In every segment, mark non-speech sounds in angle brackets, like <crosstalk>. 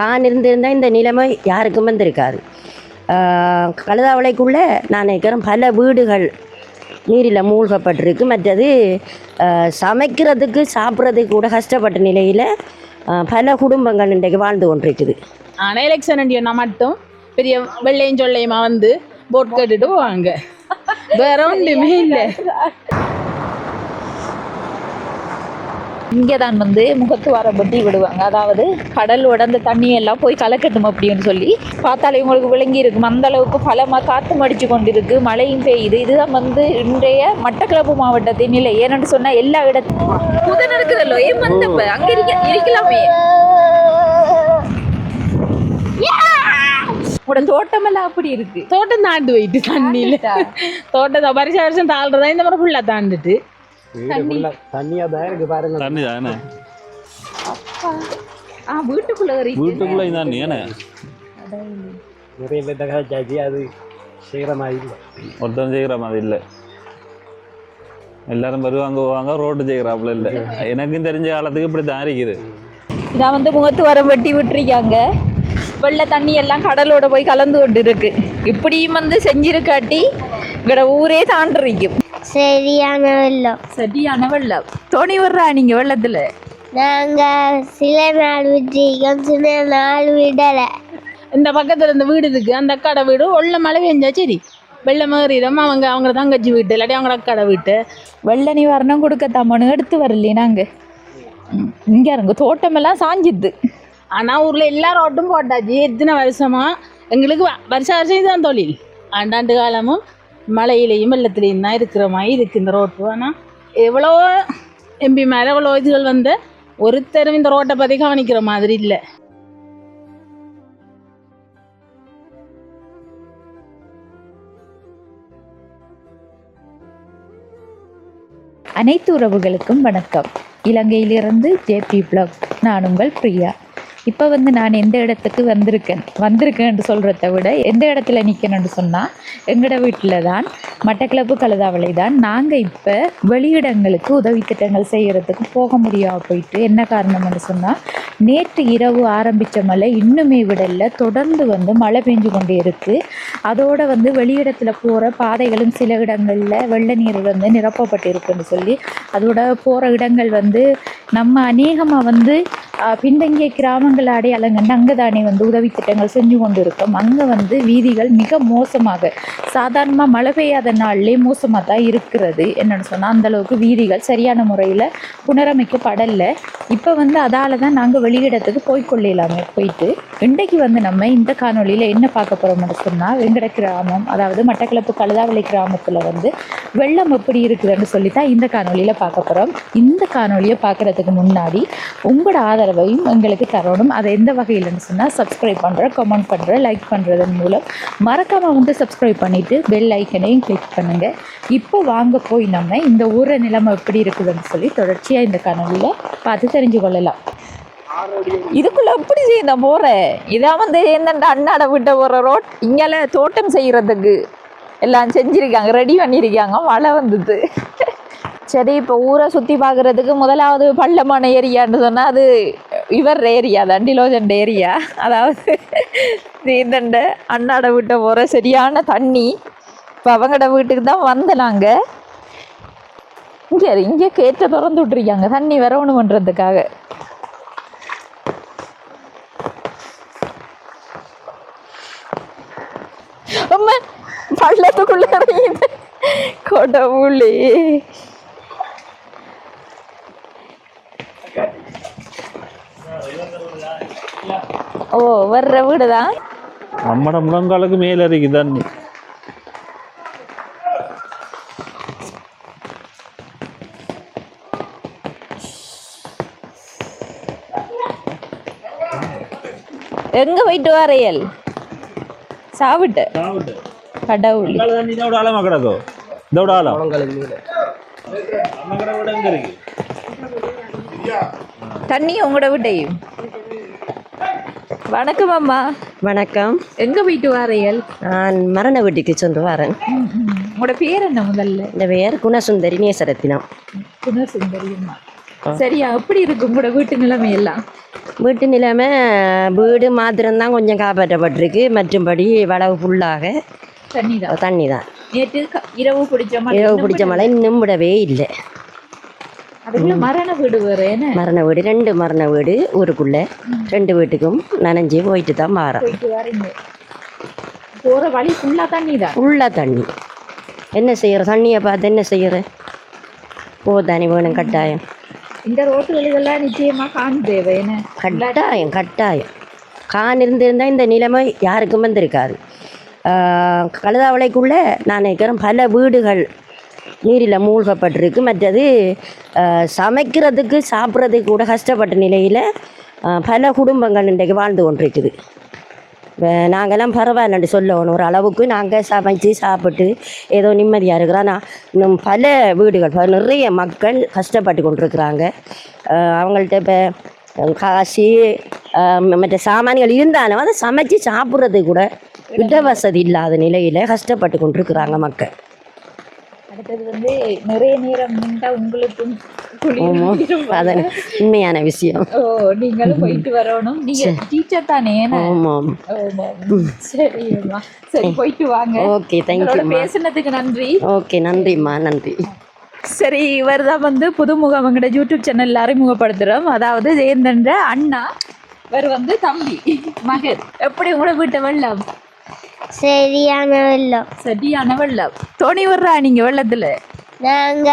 கான் இருந்திருந்தால் இந்த நிலைமை யாருக்கும் வந்திருக்காது. கழுதாவளைக்குள்ளே நான் நினைக்கிறேன் பல வீடுகள் நீரில் மூழ்கப்பட்டிருக்கு. மற்றது சமைக்கிறதுக்கு சாப்பிட்றதுக்கு கூட கஷ்டப்பட்ட நிலையில் பல குடும்பங்கள் இன்றைக்கு வாழ்ந்து கொண்டிருக்குது. ஆனால் எலெக்ஷன் அண்டியனா மட்டும் பெரிய வெள்ளையும் சொல்லையுமா வந்து போட் கேட்டுட்டு போவாங்க. வேற ஒன்றுமே இல்லை. இங்கே தான் வந்து முகத்துவாரம் பற்றி விடுவாங்க. அதாவது கடலோட அந்த தண்ணியெல்லாம் போய் கலக்கட்டும் அப்படின்னு சொல்லி பார்த்தாலே உங்களுக்கு விளங்கி இருக்கும். அந்த அளவுக்கு பலமாக காற்று மடிச்சு கொண்டிருக்கு. மழையும் பெய்யுது. இதுதான் வந்து இன்றைய மட்டக்களப்பு மாவட்டத்தின் நிலை. ஏன்னு சொன்னால் எல்லா இடத்துக்கும் புதன் இருக்குதல்லோ ஏன் வந்தப்ப அங்கே இருக்க இருக்கலாமே. உங்களோட தோட்டமெல்லாம் அப்படி இருக்கு. தோட்டம் தாண்டு போயிட்டு தண்ணியில். தோட்டத்தை வருஷம் வருஷம் தாழ்றதா? இந்த மாதிரி ஃபுல்லாக தாண்டுட்டு தண்ணியா தான் இருக்கு பாருங்க. தண்ணி தானே ஆ வீட்டுக்குள்ள இருக்கு வீட்டுக்குள்ள தண்ணி ஏனே நிறைய பேர்த்த கதைச்சாச்சு அது செய்கிற மாதிரி இல்லை. ஒருத்தன் செய்கிற மாதிரி இல்லை. எல்லாரும் வருவாங்க போவாங்க ரோடு செய்கிறாப்புல இல்லை. எனக்கும் தெரிஞ்ச காலத்துக்கு இப்படி தான் இருக்குது. இதான் வந்து முகத்துவாரம் வெட்டி விட்டுருக்காங்க. வெள்ளை தண்ணி எல்லாம் கடலோட போய் கலந்து கொண்டு இருக்கு இப்படியும் வந்து செஞ்சிருக்காட்டி இங்கட ஊரே தாண்டிருக்கும். சரியான வெள்ளம் சரியான வெள்ளம் தோணி விடுறா நீங்க வெள்ளத்துல. நாங்க சில நாள் விட்டிருக்கோம் சில நாள் விடலை. இந்த பக்கத்தில் இந்த வீடு இருக்கு. அந்த அக்காட வீடு உள்ள மழை பெஞ்சா சரி. வெள்ளம் ஏறிடும் அவங்க அவங்க தங்கச்சி வீட்டு இல்லாட்டி அவங்க அக்காட வீட்டு. வெள்ள நிவாரணம் கொடுக்கத்தாமனு எடுத்து வரலையே நாங்க. இங்க இருங்க. தோட்டமெல்லாம் சாஞ்சிது. ஆனால் ஊரில் எல்லா ரோட்டும் போட்டாச்சு. எத்தனை வருஷமா எங்களுக்கு வருஷ வருஷம் இதுதான் தொழில். ஆண்டாண்டு காலமும் மழையிலையும் வெள்ளத்துலேயும் தான் இருக்கிற மாதிரி இருக்கு இந்த ரோட்டு ஆனால் எவ்வளோ எம்பி மேலே எவ்வளோ இதுகள் வந்து ஒருத்தரும் இந்த ரோட்டை பற்றி கவனிக்கிற மாதிரி இல்லை. அனைத்து உறவுகளுக்கும் வணக்கம். இலங்கையிலிருந்து ஜேபி பிளாக். நான் உங்கள் பிரியா. இப்போ வந்து நான் எந்த இடத்துக்கு வந்திருக்கேன்? வந்திருக்கேன்னு சொல்கிறத விட எந்த இடத்துல நிற்கணும்னு சொன்னால் எங்களோட வீட்டில் தான் மட்டக்கிளப்பு கழுதாவளை தான் நாங்கள் இப்போ வெளியிடங்களுக்கு உதவி திட்டங்கள் செய்கிறதுக்கு போக முடியாம போயிட்டு என்ன காரணம்னு சொன்னால் நேற்று இரவு ஆரம்பித்த மழை இன்னுமே விடல. தொடர்ந்து வந்து மழை பெஞ்சு கொண்டே இருக்குது அதோட வந்து வெளியிடத்தில் போகிற பாதைகளும் சில இடங்களில் வெள்ள நீர் வந்து நிரப்பப்பட்டிருக்குன்னு சொல்லி அதோட போகிற இடங்கள் வந்து நம்ம அநேகமாக வந்து பின்தங்கிய கிராமங்கள் அடையாளங்கண்டு அங்கே தானே வந்து உதவி திட்டங்கள் செஞ்சு கொண்டு இருக்கோம் அங்கே வந்து வீதிகள் மிக மோசமாக சாதாரணமாக மழை பெய்யாத நாள்லேயே மோசமாக தான் இருக்கிறது. என்னென்னு சொன்னால் அந்தளவுக்கு வீதிகள் சரியான முறையில் புனரமைக்கப்படலை. இப்போ வந்து அதால் தான் நாங்கள் வெளியிடத்துக்கு போய்கொள்ளலாமே போயிட்டு. இன்றைக்கு வந்து நம்ம இந்த காணொலியில் என்ன பார்க்க போகிறோம்னு சொன்னால் வெங்கட கிராமம் அதாவது மட்டக்களப்பு கழுதாவளி கிராமத்தில் வந்து வெள்ளம் எப்படி இருக்குதுன்னு சொல்லி தான் இந்த காணொலியில் பார்க்க போகிறோம் இந்த காணொலியை பார்க்குறதுக்கு முன்னாடி உங்களோட ஆதரவையும் எங்களுக்கு தரணும். அதை எந்த வகையில்னு சொன்னால் சப்ஸ்கிரைப் பண்ணுற கமெண்ட் பண்ணுற லைக் பண்ணுறதன் மூலம். மறக்காமல் வந்து சப்ஸ்கிரைப் பண்ணிவிட்டு பெல் ஐக்கனையும் கிளிக் பண்ணுங்கள் இப்போ வாங்க போய் நம்ம இந்த ஊர நிலைமை எப்படி இருக்குதுன்னு சொல்லி தொடர்ச்சியாக இந்த கனவில் பார்த்து தெரிஞ்சு கொள்ளலாம். இதுக்குள்ள எப்படி செய்ய நான் இதான் வந்து என்னென்ன அண்ணாட விட்ட ஒரு ரோட் இங்கெல்லாம் தோட்டம் செய்யறதுக்கு எல்லாம் செஞ்சிருக்காங்க ரெடி பண்ணியிருக்காங்க மழை வந்தது. சரி இப்போ ஊரை சுற்றி பார்க்குறதுக்கு முதலாவது பள்ளமான ஏரியான்னு சொன்னால் அது இவர் ஏரியா தான் டிலோஜன் ஏரியா. அதாவது தீந்தண்ட அண்ணாட வீட்டை போகிற சரியான தண்ணி. இப்போ அவங்கட வீட்டுக்கு தான் வந்த நாங்கள் இங்கே இங்கே கேட்ட திறந்து விட்ருக்காங்க தண்ணி வரவணும் பண்ணுறதுக்காக பள்ளத்துக்குள்ளே பள்ளத்துக்குள்ள இறங்கிது ஓ வர்ற வீடு தான் நம்மட முழங்காலுக்கு மேலே இருக்குது தண்ணி எங்க போயிட்டு வரையல் சாப்பிட்டு. கடவுளே. இதோட ஆழமா கிடக்கோ இதோட ஆழம் இருக்கு? தண்ணி உங்களோட வீட்டையும். வணக்கம் அம்மா. வணக்கம். எங்க போயிட்டு வரையல் நான் மரண வீட்டுக்கு சென்று வரேன். உங்களோட பேர் என்ன முதல்ல? இந்த பெயர் குணசுந்தரி நேசரத்தினம் குணசுந்தரி அம்மா சரியா எப்படி இருக்கு உங்களோட வீட்டு நிலைமை எல்லாம் வீட்டு நிலைமை வீடு மாத்திரம்தான் கொஞ்சம் காப்பாற்றப்பட்டிருக்கு. மற்றும்படி வளவு ஃபுல்லாக தண்ணி தான் தண்ணி தான் நேற்று இரவு பிடிச்ச மழை இரவு பிடிச்ச மழை இன்னும் விடவே இல்லை. மரண வீடு வேறு என்ன? மரண வீடு ரெண்டு மரண வீடு ஊருக்குள்ளே. ரெண்டு வீட்டுக்கும் நனைஞ்சு போயிட்டு தான் வரீங்க. போகிற வழி ஃபுல்லாக தண்ணி தான் ஃபுல்லாக தண்ணி. என்ன செய்கிற தண்ணியை பார்த்து என்ன செய்கிற போ தண்ணி வேணும் கட்டாயம். இந்த ரோட்டுகளுக்கெல்லாம் நிச்சயமா காண் தேவை என்ன? கட்டாயம் கட்டாயம். கான் இருந்திருந்தால் இந்த நிலைமை யாருக்கும் வந்திருக்காது. கழுதாவளைக்குள்ளே நான் நினைக்கிறேன் பல வீடுகள் நீரில் மூழ்கப்பட்டிருக்கு. மற்றது சமைக்கிறதுக்கு சாப்பிட்றதுக்கு கூட கஷ்டப்பட்ட நிலையில் பல குடும்பங்கள் இன்றைக்கு வாழ்ந்து கொண்டிருக்குது. நாங்கெல்லாம் பரவாயில்லன்னு சொல்லணும். ஒரு அளவுக்கு நாங்கள் சமைச்சு சாப்பிட்டு ஏதோ நிம்மதியாக இருக்கிறோம். ஆனால் இன்னும் பல வீடுகள் நிறைய மக்கள் கஷ்டப்பட்டு கொண்டிருக்கிறாங்க. அவங்கள்ட்ட இப்போ காசு மற்ற சாமான்கள் இருந்தாலும் அதை சமைச்சு சாப்பிட்றது கூட இட வசதி இல்லாத நிலையில் கஷ்டப்பட்டு கொண்டிருக்கிறாங்க மக்கள். அடுத்தது வந்து நிறைய நேரம் நின்றா உங்களுக்கும் உண்மையான விஷயம். ஓ நீங்களும் போயிட்டு வரணும். நீங்க டீச்சர் தானே? ஆமாம் ஆமா. சரிம்மா சரி போயிட்டு வாங்க. ஓகே தேங்க்யூம்மா பேசுனதுக்கு நன்றி. ஓகே நன்றிம்மா நன்றி. சரி இவர் தான் வந்து புதுமுகம் எங்கட யூடியூப் சேனல்ல அறிமுகப்படுத்துகிறோம் அதாவது ஜெயந்தன்ற அண்ணா இவர் வந்து தம்பி மகன். எப்படி உங்களோட வீட்டை வெள்ளம் சரியான வெள்ளம். சரியான வெள்ளம். தோணி வர்றா நீங்க வெள்ளத்துல. நாங்க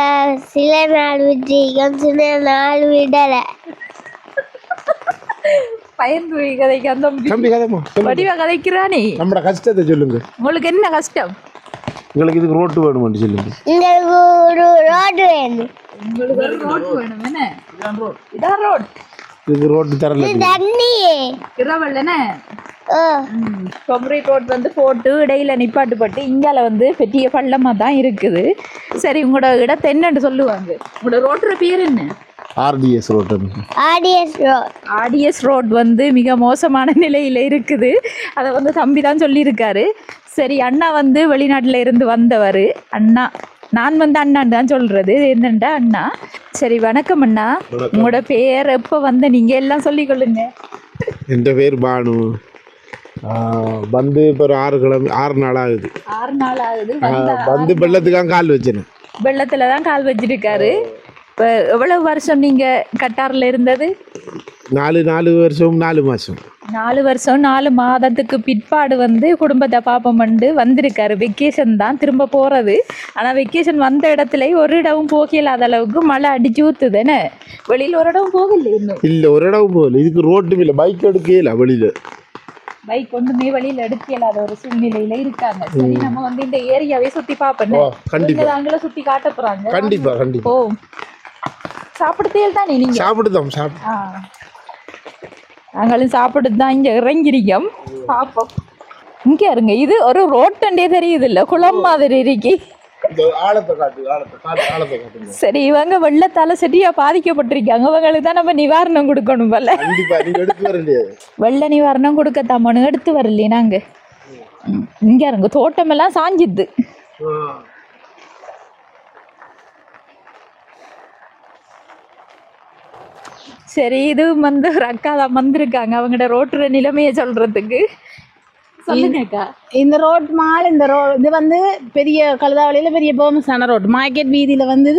சில நாள் விட்டுருக்கோம் சில நாள் விடலை. பயந்து கதைக்கு அந்த தம்பி கதைமா வடிவா கதைக்கிறானே நம்மட கஷ்டத்தை சொல்லுங்க. உங்களுக்கு என்ன கஷ்டம்? உங்களுக்கு இதுக்கு ரோட்டு வேணுமான்னு சொல்லுங்க. எங்களுக்கு ஒரு ரோடு வேணும். உங்களுக்கு ஒரு ரோட் வேணும் என்ன? இதான் ரோட் இதுக்கு ரோட்டு தரல தண்ணியே. இரவல் என்ன கான்கிரீட் ரோட் வந்து போட்டு இடையில நிப்பாட்டுப்பட்டு இங்கால வந்து பெரிய பள்ளமாக தான் இருக்குது. சரி உங்களோட இடத்தை என்னன்னு சொல்லுவாங்க. உங்களோட ரோட்டோட பேர் என்ன? RTS road. ஆடியஸ் road. RTS road வந்து மிக மோசமான நிலையில் இருக்குது. அதை வந்து தம்பி தான் சொல்லியிருக்காரு. சரி அண்ணா வந்து வெளிநாட்டில் இருந்து வந்தவர். அண்ணா நான் வந்து அண்ணான்னு தான் சொல்கிறது என்னண்டா அண்ணா? சரி வணக்கம் அண்ணா. உங்களோட பேர் எப்போ வந்த நீங்கள் எல்லாம் சொல்லிக்கொள்ளுங்க என் பேர்? பானு. வந்து இப்போ ஒரு ஆறு கிழமை ஆறு நாள் ஆகுது. ஆறு நாள் ஆகுது. வந்து வெள்ளத்துக்காக கால் வச்சேன். வெள்ளத்தில் தான் கால் வச்சிருக்காரு. இப்போ எவ்வளவு வருஷம் நீங்கள் கட்டாரில் இருந்தது? நாலு நாலு வருஷம் நாலு மாதம் நாலு வருஷம் நாலு மாதத்துக்கு பிற்பாடு வந்து குடும்பத்தை பாப்பமண்டு வந்திருக்காரு. வெக்கேஷன் தான் திரும்ப போகிறது ஆனால் வெக்கேஷன் வந்த இடத்துல ஒரு இடமும் போகலாத அளவுக்கு மழை அடிச்சு ஊத்துதானே வெளியில் ஒரு இடம் போகல இன்னும். இல்லை ஒரு இடம் போகல. இதுக்கு ரோட்டும் இல்லை பைக் எடுக்கல வெளியில். பைக் கொண்டுமே வெளியில் எடுக்க இயலாத ஒரு சூழ்நிலையில இருக்காங்க. சரி நம்ம வந்து இந்த ஏரியாவே சுத்தி பார்ப்போம். ஓ கண்டிப்பாக அங்கே சுத்தி காட்ட போறாங்க. கண்டிப்பாக கண்டிப்பாக ஓ சாப்பிடுத்தேல் தானே நீங்க? ஆ. நாங்களும் சாப்பிட்டு தான் இங்கே இறங்கிருக்கோம் பார்ப்போம். இங்கே இருங்க இது ஒரு ரோட்டண்டே தெரியுது இல்லை குளம் மாதிரி இருக்கி. சரி இவங்க வெள்ளத்தால சரியா பாதிக்கப்பட்டிருக்காங்க. இவங்களுக்கு தான் நம்ம நிவாரணம் கொடுக்கணும் போல. வெள்ள நிவாரணம் கொடுக்கத்தாமனு எடுத்து வரலையே நாங்க. இங்க இருங்க. தோட்டமெல்லாம் சாஞ்சிது. சரி இது வந்து ஒரு அக்கா தான் வந்திருக்காங்க. அவங்களோட ரோட்டுற நிலைமையை சொல்றதுக்கு. இந்த ரோட் மால் இந்த ரோ இது வந்து பெரிய கழுதாவளியில் பெரிய பேமஸான ரோட் மார்க்கெட் வீதியில் வந்து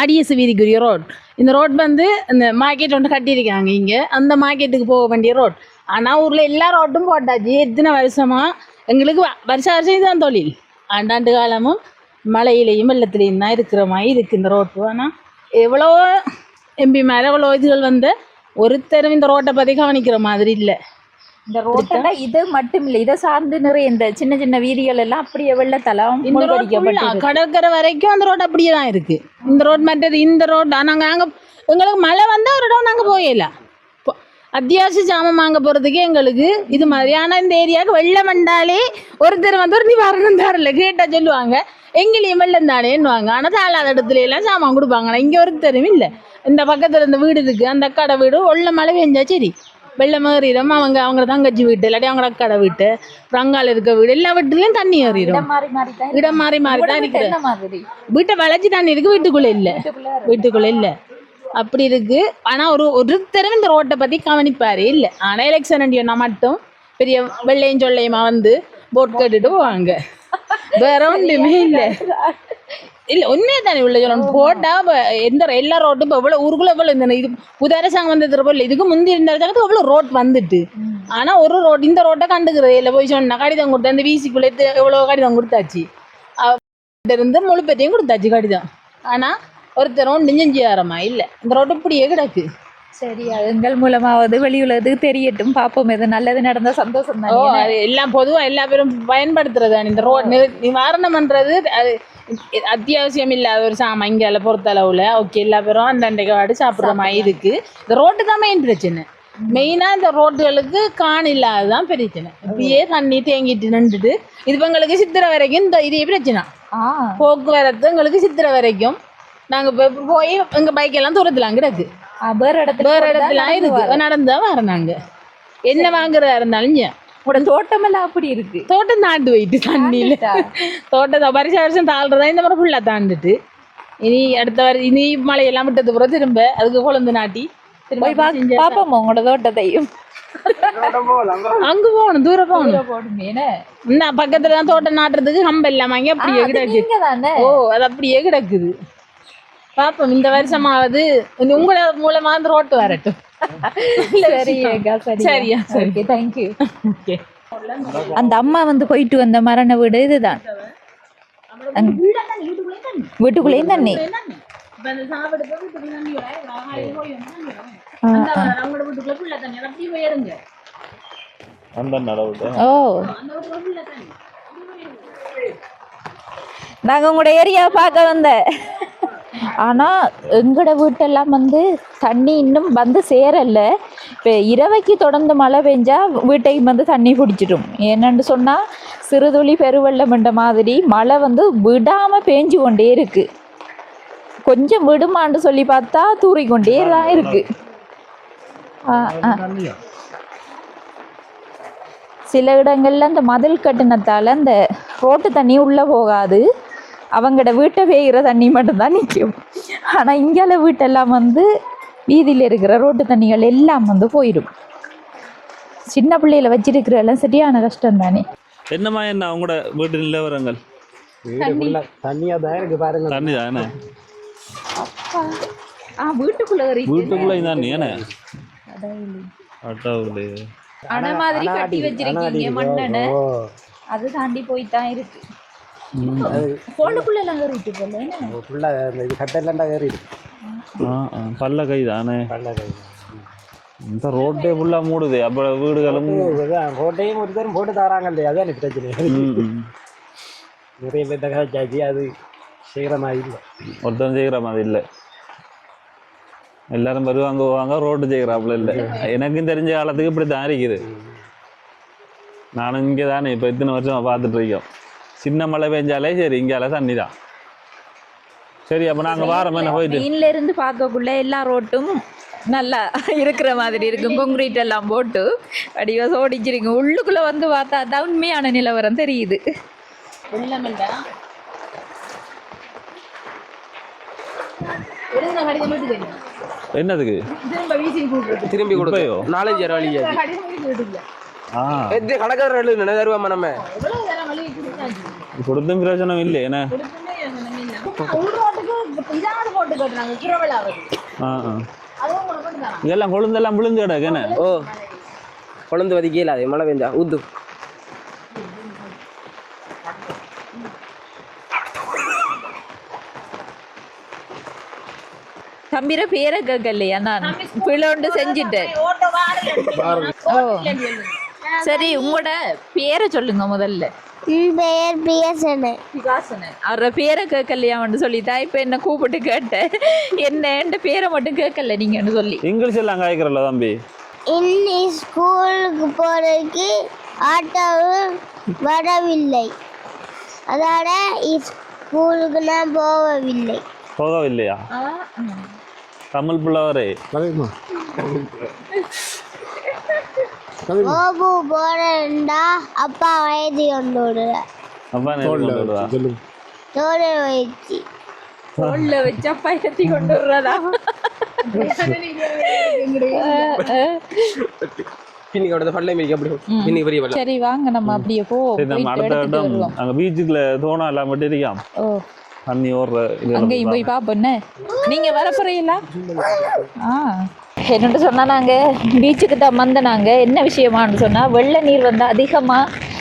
ஆடிஎஸ் வீதிக்குரிய ரோட் இந்த ரோட் வந்து இந்த மார்க்கெட் ஒன்று கட்டியிருக்காங்க இங்கே. அந்த மார்க்கெட்டுக்கு போக வேண்டிய ரோட் ஆனால் ஊரில் எல்லா ரோட்டும் போட்டாச்சு. எத்தனை வருஷமாக எங்களுக்கு வருஷ வருஷம் இதுதான் தொழில். ஆண்டாண்டு காலமும் மழையிலையும் வெள்ளத்துலையும் தான் இருக்கிற மாதிரி இருக்குது இந்த ரோட்டு ஆனால் எவ்வளோ எம்பி மேலே எவ்வளோ இதுகள் வந்து ஒருத்தரும் இந்த ரோட்டை பற்றி கவனிக்கிற மாதிரி இல்லை. இந்த ரோட்டில் இது மட்டும் இல்லை இதை சார்ந்து நிறைய இந்த சின்ன சின்ன வீதிகள் எல்லாம் அப்படியே ரோட் ஃபுல்லா கடற்கரை வரைக்கும் அந்த ரோட் அப்படியே தான் இருக்கு. இந்த ரோட் மற்றது இந்த ரோட் நாங்கள் அங்கே எங்களுக்கு மழை வந்தால் ஒரு இடம் நாங்கள் போயிடலாம் அத்தியாவசிய ஜாமான் வாங்க போகிறதுக்கு எங்களுக்கு இது மாதிரி. ஆனால் இந்த ஏரியாவுக்கு வெள்ளம் வந்தாலே ஒருத்தர் வந்து ஒரு நிவாரணம் தரல கேட்டால் சொல்லுவாங்க எங்கேயும் வெள்ளம் தானேன்னுவாங்க ஆனால் தாளாத இடத்துல எல்லாம் சாமான் கொடுப்பாங்க. இங்கே ஒருத்தரும் இல்லை. இந்த பக்கத்தில் இந்த வீடு இருக்குது அந்த அக்காட வீடு உள்ள மழை பெஞ்சா சரி. வெள்ளம் ஏறிடும் அவங்க அவங்க தங்கச்சி வீட்டு இல்லாட்டி அவங்க அக்காட வீட்டு அங்கால இருக்க வீடு எல்லா வீட்டுலேயும் தண்ணி ஏறிடும் இடம் மாறி மாறி தான் இருக்குது. வீட்டை வளைச்சி தண்ணி இருக்கு வீட்டுக்குள்ள இல்ல. வீட்டுக்குள்ள இல்ல. அப்படி இருக்கு. ஆனா ஒரு ஒருத்தரும் இந்த ரோட்டை பத்தி கவனிப்பாரு. இல்ல. ஆனா எலெக்ஷன் அண்டியோனா மட்டும் பெரிய வெள்ளையும் சொல்லையுமா வந்து போட் கட்டிட்டு போவாங்க. வேற ஒன்றுமே இல்ல. இல்ல உண்மையே தானே உள்ள சொல்லணும். போட்டா இப்ப எந்த எல்லா ரோட்டும் இப்போ எவ்வளவு ஊருக்குள்ள எவ்வளவு இந்த இது புது அரசாங்கம் வந்தது போல இதுக்கு முந்தி இருந்த ஜகத்து எவ்வளவு ரோட் வந்துட்டு. ஆனா ஒரு ரோட் இந்த ரோட்டை கண்டுக்கிறது இல்லை. போய் சொன்னா கடிதம் கொடுத்தா இந்த வீசிக்குள்ள எவ்வளவு கடிதம் கொடுத்தாச்சு. இருந்து முழு பேத்தையும் கொடுத்தாச்சு கடிதம். ஆனா ஒருத்தரும் நெஞ்சஞ்சியாரமா இல்ல. இந்த ரோட்டு இப்படியே கிடக்கு. சரி அது எங்கள் மூலமாவது வெளி உலகத்துக்கு தெரியட்டும். பார்ப்போம் எது நல்லது நடந்த சந்தோஷம் ஓ தான்? அது எல்லாம் பொதுவா எல்லா பேரும் பயன்படுத்துறது இந்த ரோட் நிவாரணம் பண்றது அது அத்தியாவசியம் இல்லாத ஒரு சாமான் இங்கால பொறுத்தளவுல ஓகே எல்லா பேரும் அந்தண்டைக்கு வாடி சாப்பிடுற மாதிரி இருக்கு இந்த ரோட்டு தான் மெயின் பிரச்சனை. மெயினா இந்த ரோட்டுகளுக்கு கான் இல்லாததான் பிரச்சனை. இப்படியே தண்ணி தேங்கிட்டு நின்றுட்டு இது எங்களுக்கு சித்திரை வரைக்கும் இந்த இதே பிரச்சனை. போக்குவரத்து எங்களுக்கு சித்திரை வரைக்கும். நாங்க போய் எங்க பைக் எல்லாம் தூரத்துல கிடக்கு. வேற இடத்துல வேற இருக்கு. நடந்தா என்ன வாங்குறதா இருந்தாலும். உங்களோட தோட்டமெல்லாம் அப்படி இருக்கு. தோட்டம் தாண்டு போயிட்டு தண்ணியில. தோட்டத்தை வருஷ வருஷம் தாழ்றதா இந்த மாதிரி ஃபுல்லாக தாண்டுட்டு. இனி அடுத்த வர இனி மழையெல்லாம் விட்டது பிறகு திரும்ப அதுக்கு குழந்து நாட்டி பாப்போம் உங்களோட தோட்டத்தையும்? அங்க போகணும் தூரம் போகணும். பக்கத்துல தான் தோட்டம் நாட்டுறதுக்கு கம்ப இல்லாம அங்கே ஆ, அப்படியே அது கிடக்கு. நீங்க தானே ஓ அது அப்படியே கிடக்குது. பாப்போம் இந்த வருஷமாவது. உங்கள மூலமா அந்த ரோட்டு வரட்டும். சரியா, சரி. தேங்க்யூ அந்த அம்மா வந்து போயிட்டு வந்த மரண வீடு இதுதான். வீட்டுக்குள்ளேயும் தண்ணி. ஓ. நாங்கள் உங்களோட ஏரியாவை பார்க்க வந்தேன். ஆனால் எங்களோட வீட்டெல்லாம் வந்து தண்ணி இன்னும் வந்து சேரல. இப்போ இரவைக்கு தொடர்ந்து மழை பெஞ்சா வீட்டையும் வந்து தண்ணி பிடிச்சிடும். என்னன்னு சொன்னால் சிறுதுளி பெருவெள்ளம்ன்ற மாதிரி மழை வந்து விடாமல் பேஞ்சு கொண்டே இருக்குது கொஞ்சம் விடுமான்னு சொல்லி பார்த்தா தூறிக்கொண்டே தான் இருக்குது சில இடங்கள்ல அந்த மதில் கட்டினத்தால் அந்த ரோட்டு தண்ணி உள்ளே போகாது. அவங்களோட வீட்டை பெய்கிற தண்ணி மட்டும்தான் நிற்கும் ஆனால் இங்கால வீட்டெல்லாம் வந்து வீதியில் இருக்கிற ரோட்டு தண்ணிகள் எல்லாம் வந்து போயிடும் சின்ன பிள்ளையில வச்சிருக்கிற எல்லாம் சரியான கஷ்டம் தானே என்னம்மா என்ன உங்களோட வீட்டு நிலவரங்கள்? தண்ணியா தான் இருக்கு பாருங்க. தண்ணி தானே ஆ வீட்டுக்குள்ள வீட்டுக்குள்ள தண்ணி ஏனே அட்டாவுலே அணை மாதிரி கட்டி வச்சிருக்கீங்க அடிக்குது. மண்ணெண்ணை. ஓ, அது தாண்டி போய் தான் இருக்கு. பல்ல கை தானே பல்ல கை. இந்த ரோட்டே ஃபுல்லாக மூடுது அப்புறம் வீடுகளும் ரோட்டையும் ஒரு தரம் போட்டு தராங்க இல்லையா அதான் பிரச்சனை. நிறைய பேர் தகவச்சாச்சு அது செய்கிற மாதிரி இல்லை ஒருத்தன் செய்கிற மாதிரி இல்லை எல்லாரும் வருவாங்க போவாங்க ரோட்டு செய்கிறாப்புல இல்லை எனக்கும் தெரிஞ்ச காலத்துக்கு இப்படி தான் இருக்குது நானும் இங்கே தானே இப்போ இத்தனை வருஷம் பார்த்துட்டு இருக்கோம் சின்ன மழை பெஞ்சாலே சரி இங்கால தண்ணி தான். சரி அப்போ நாங்கள் வாரம் என்ன போயிட்டு. மெயின்ல இருந்து பார்க்கக்குள்ள எல்லா ரோட்டும் நல்லா இருக்கிற மாதிரி இருக்கும் கொங்கிரீட் <laughs> எல்லாம் போட்டு வடிவா சோடிச்சிருங்க. உள்ளுக்குள்ள வந்து பார்த்தா தான் உண்மையான நிலவரம் தெரியுது. என்னதுக்கு? திரும்ப? கொடுத்தோம் நாலஞ்சு இடம் வழியாச்சு கடிதம் வீட்டுக்கு விடுங்க ஆ. எது கணக்காரர் எழுதுன தருவாமா நம்ம? கொடுத்தும் பிரயோஜனம் இல்லை என்ன இதெல்லாம் கொழுந்தெல்லாம் விழுந்து கிடக்கு என்ன ஓ குழந்தை வதிக்கல அது மழை பெஞ்சா ஊத்து தம்பிர பேரை கேட்கலையா நான் பிளோண்டு செஞ்சுட்டேன் ஓ சரி உங்களோட பேரை சொல்லுங்க முதல்ல பெயர் பிஎஸ்என் விகாசனன் அவரோட பேரை கேட்கலையான்னு சொல்லிட்டா இப்போ என்ன கூப்பிட்டு கேட்டேன். என்ன என் பேரை மட்டும் கேட்கல நீங்கன்னு சொல்லி. இங்கிலீஷ் எல்லாம் காய்க்கிறல்ல தம்பி? இன்னி ஸ்கூலுக்கு போறதுக்கு ஆட்டோவும் வரவில்லை. அதோட ஸ்கூலுக்கு நான் போகவில்லை. போகவில்லையா? தமிழ் புள்ளவரே கதைமா ஓபு போறேன்டா அப்பா வயது கொண்டு அப்பா கொண்டு வச்சு தோல்ல வச்சு அப்பா ஏத்தி கொண்டு விடுறதா சரி வாங்க நம்ம அப்படியே போ. அடுத்த இடம். அங்க பீச்சுக்குள்ள தோணா எல்லாம் மட்டும் தண்ணி ஓடுற அங்கேயும் போய் பாப்போன்னு நீங்க வர போறீங்களா? என்னென்னு சொன்னா நாங்கள் பீச்சுக்கு தான் வந்த நாங்கள் என்ன விஷயமான்னு சொன்னால் வெள்ள நீர் வந்து அதிகமாக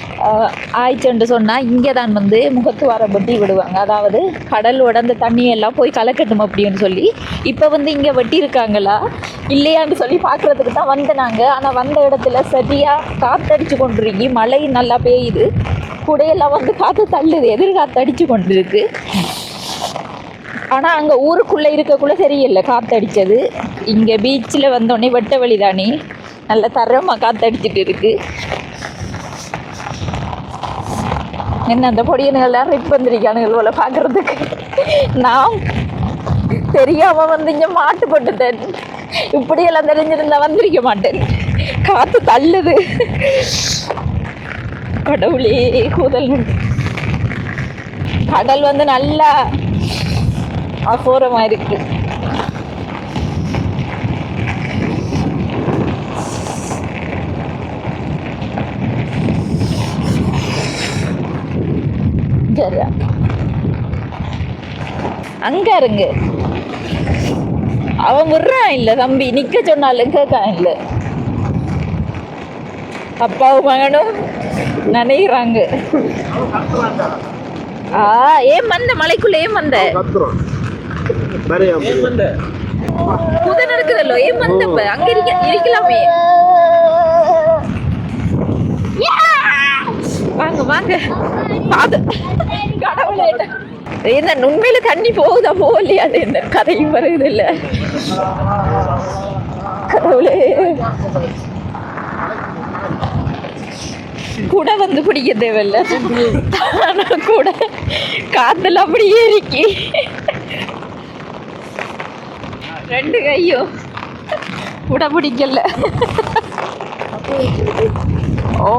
ஆயிடுச்சுன்னு சொன்னால் இங்கே தான் வந்து முகத்துவார வெட்டி விடுவாங்க. அதாவது கடலோட அந்த தண்ணியெல்லாம் போய் கலக்கட்டும் அப்படின்னு சொல்லி. இப்போ வந்து இங்கே வெட்டியிருக்காங்களா? இல்லையான்னு சொல்லி பார்க்குறதுக்கு தான் வந்தனாங்க. ஆனால் வந்த இடத்துல சரியாக காற்றடிச்சு கொண்டிருக்கி. மழை நல்லா பெய்யுது. கூடையெல்லாம் வந்து காற்று தள்ளுது. எதிர்காற்று அடித்து கொண்டிருக்கு. ஆனால் அங்கே ஊருக்குள்ளே இருக்கக்குள்ள சரியில்லை. காற்றடிச்சது இங்கே பீச்சில் வந்தோடனே வெட்ட வழி தானே. நல்ல தரமாக காற்றடிச்சிட்டு இருக்கு. என்ன அந்த பொடியனுங்கள்லாம் ரிப் வந்திருக்கானுங்க போல பார்க்குறதுக்கு நான் தெரியாமல் வந்து இங்கே மாட்டுப்பட்டுட்டேன் இப்படியெல்லாம் தெரிஞ்சிருந்தா வந்திருக்க மாட்டேன். காற்று தள்ளுது. கடவுளே கூதல் கடல் வந்து நல்லா அகோரமாக இருக்கு. அங்க இருங்க. அவன் விடுறான் இல்ல தம்பி. நிக்க சொன்னாலும் கேட்கான் இல்ல. அப்பாவும் மகனும் நினைக்கிறாங்க ஆ ஏன் வந்த? மலைக்குள்ள ஏன் வந்த? குதிரை இருக்குதல்லோ ஏன் வந்தப்ப அங்க இருக்க இருக்கலாமே. வாங்க வாங்க. பாது கடவுளே. என்ன உண்மையில தண்ணி போகுதா போகலையா? என்ன கதையும் வருது இல்ல? கடவுளே. கூட வந்து பிடிக்க தேவையில்ல. ஆனா கூட. காத்துல அப்படியே இருக்கி. ரெண்டு கையும் விட பிடிக்கல ஓ.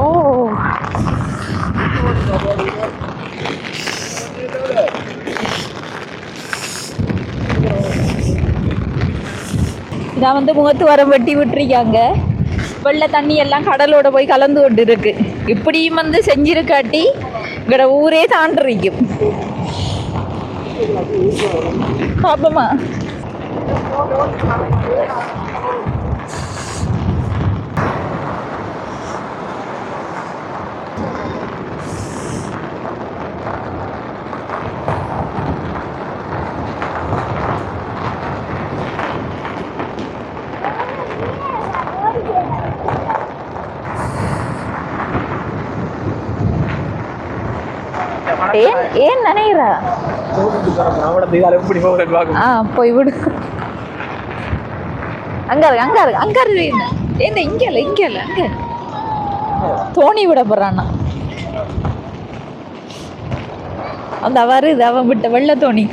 இதான் வந்து முகத்து வரம் வெட்டி விட்டுருக்காங்க. வெள்ளை தண்ணி எல்லாம் கடலோட போய் கலந்து கொண்டு இருக்கு இப்படியும் வந்து செஞ்சிருக்காட்டி இங்கட ஊரே தாண்டிருக்கும். பாப்பமா. ಏನ್ ಏನ್ ನೆನೆಯಿರ ಆ ಪೋಯ್ಬಿಡು அங்கே இருக்கு அங்கே இருக்கு அங்கே இருக்கு என்ன இங்க இல்ல இங்கே இல்லை அங்க தோணி விட போறானா? அந்த வருது அவன் விட்ட வெள்ள தோணி.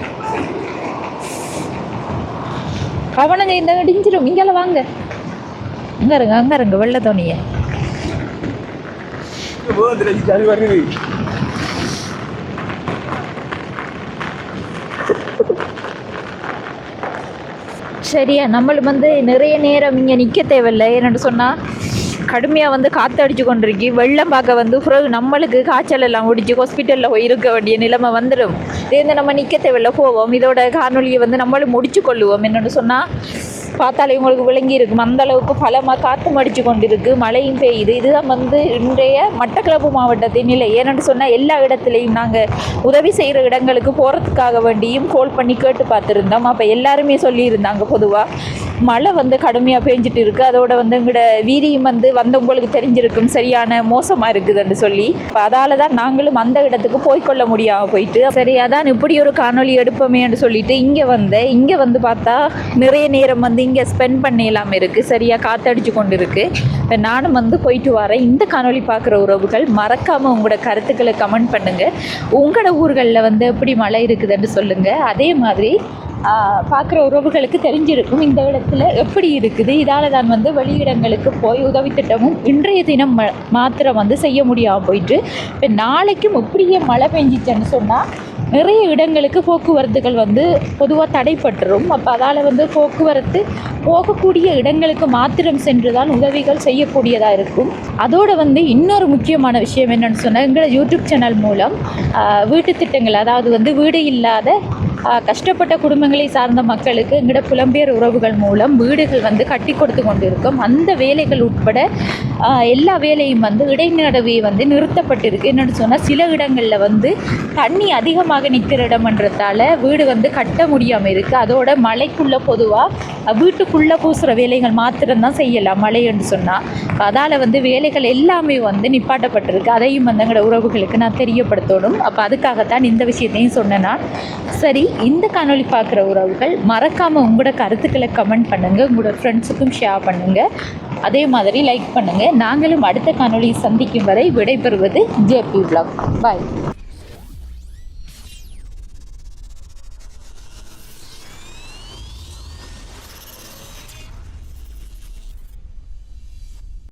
கவனம் இந்த இடிஞ்சிரும். இங்கெல்லாம் வாங்க. அங்கே இருங்க அங்கே இருங்க வெள்ள தோணிய. வருது சரியா? நம்மளுக்கு வந்து நிறைய நேரம் இங்கே நிற்க தேவையில்லை. என்னென்னு சொன்னால் கடுமையாக வந்து காற்றடிச்சு கொண்டிருக்கு. வெள்ளம் பார்க்க வந்து பிறகு நம்மளுக்கு காய்ச்சல் எல்லாம் முடிச்சு ஹாஸ்பிட்டலில் போய் இருக்க வேண்டிய நிலைமை வந்துடும் இது நம்ம நிற்க தேவையில்ல. போவோம். இதோட காணொலியை வந்து நம்மளும் முடிச்சு கொள்ளுவோம். என்னென்னு சொன்னால் பார்த்தாலே உங்களுக்கு விளங்கி இருக்கும். அந்த அளவுக்கு பலமாக காற்று மடித்து கொண்டிருக்கு. மழையும் பெய்யுது. இதுதான் வந்து இன்றைய மட்டக்களப்பு மாவட்டத்தின் நிலை. ஏன்னு சொன்னால் எல்லா இடத்துலையும் நாங்கள் உதவி செய்கிற இடங்களுக்கு போகிறதுக்காக வேண்டியும் கால் பண்ணி கேட்டு பார்த்துருந்தோம். அப்போ எல்லாருமே சொல்லியிருந்தாங்க பொதுவாக மழை வந்து கடுமையாக பெஞ்சிட்டு இருக்குது அதோட வந்து எங்களோட வீதியும் வந்து வந்தவங்களுக்கு தெரிஞ்சிருக்கும். சரியான மோசமாக இருக்குதுன்னு சொல்லி. இப்போ அதால தான் நாங்களும் அந்த இடத்துக்கு போய்க்கொள்ள முடியாமல் போயிட்டு சரி அதான் இப்படி ஒரு காணொளி எடுப்போமேன்னு சொல்லிட்டு இங்கே வந்தேன் இங்கே வந்து பார்த்தா நிறைய நேரம் வந்து இங்கே ஸ்பெண்ட் பண்ணிடலாம் இருக்குது சரியாக காத்தடிச்சு கொண்டு இருக்குது இப்போ நானும் வந்து போயிட்டு வரேன். இந்த காணொளி பார்க்குற உறவுகள் மறக்காமல் உங்களோட கருத்துக்களை கமெண்ட் பண்ணுங்கள் உங்களோட ஊர்களில் வந்து எப்படி மழை இருக்குதுன்னு சொல்லுங்கள் அதே மாதிரி பார்க்குற உறவுகளுக்கு தெரிஞ்சிருக்கும் இந்த இடத்துல எப்படி இருக்குது. இதால் தான் வந்து வெளியிடங்களுக்கு போய் உதவி திட்டமும் இன்றைய தினம் ம மாத்திரம் வந்து செய்ய முடியாமல் போயிட்டு இப்போ நாளைக்கும் இப்படியே மழை பெஞ்சிச்சுன்னு சொன்னால் நிறைய இடங்களுக்கு போக்குவரத்துகள் வந்து பொதுவாக தடைப்பட்டுரும். அப்போ அதால் வந்து போக்குவரத்து போகக்கூடிய இடங்களுக்கு மாத்திரம் சென்று தான் உதவிகள் செய்யக்கூடியதாக இருக்கும். அதோடு வந்து இன்னொரு முக்கியமான விஷயம் என்னென்னு சொன்னால் எங்களோட யூடியூப் சேனல் மூலம் வீட்டு திட்டங்கள் அதாவது வந்து வீடு இல்லாத கஷ்டப்பட்ட குடும்பங்களை சார்ந்த மக்களுக்கு எங்களோட புலம்பெயர் உறவுகள் மூலம் வீடுகள் வந்து கட்டி கொடுத்து கொண்டு இருக்கும் அந்த வேலைகள் உட்பட எல்லா வேலையும் வந்து இடைநடுவே வந்து நிறுத்தப்பட்டிருக்கு. என்னென்னு சொன்னால் சில இடங்களில் வந்து தண்ணி அதிகமாக நிற்கிற இடம்ன்றதால வீடு வந்து கட்ட முடியாமல் இருக்குது அதோட மழைக்குள்ளே பொதுவாக வீட்டுக்குள்ளே பூசுகிற வேலைகள் மாத்திரம்தான் செய்யலாம் மழைன்னு சொன்னால் அதால் வந்து வேலைகள் எல்லாமே வந்து நிப்பாட்டப்பட்டிருக்கு. அதையும் வந்து எங்களோட உறவுகளுக்கு நான் தெரியப்படுத்தணும். அப்போ அதுக்காகத்தான் இந்த விஷயத்தையும் சொன்னேன் நான். சரி இந்த காணொளி பார்க்குற உறவுகள் மறக்காமல் உங்களோட கருத்துக்களை கமெண்ட் பண்ணுங்கள் உங்களோட ஃப்ரெண்ட்ஸுக்கும் ஷேர் பண்ணுங்கள் அதே மாதிரி லைக் பண்ணுங்கள் நாங்களும் அடுத்த காணொளியை சந்திக்கும் வரை விடைபெறுவது ஜேபி பிளாக் பாய்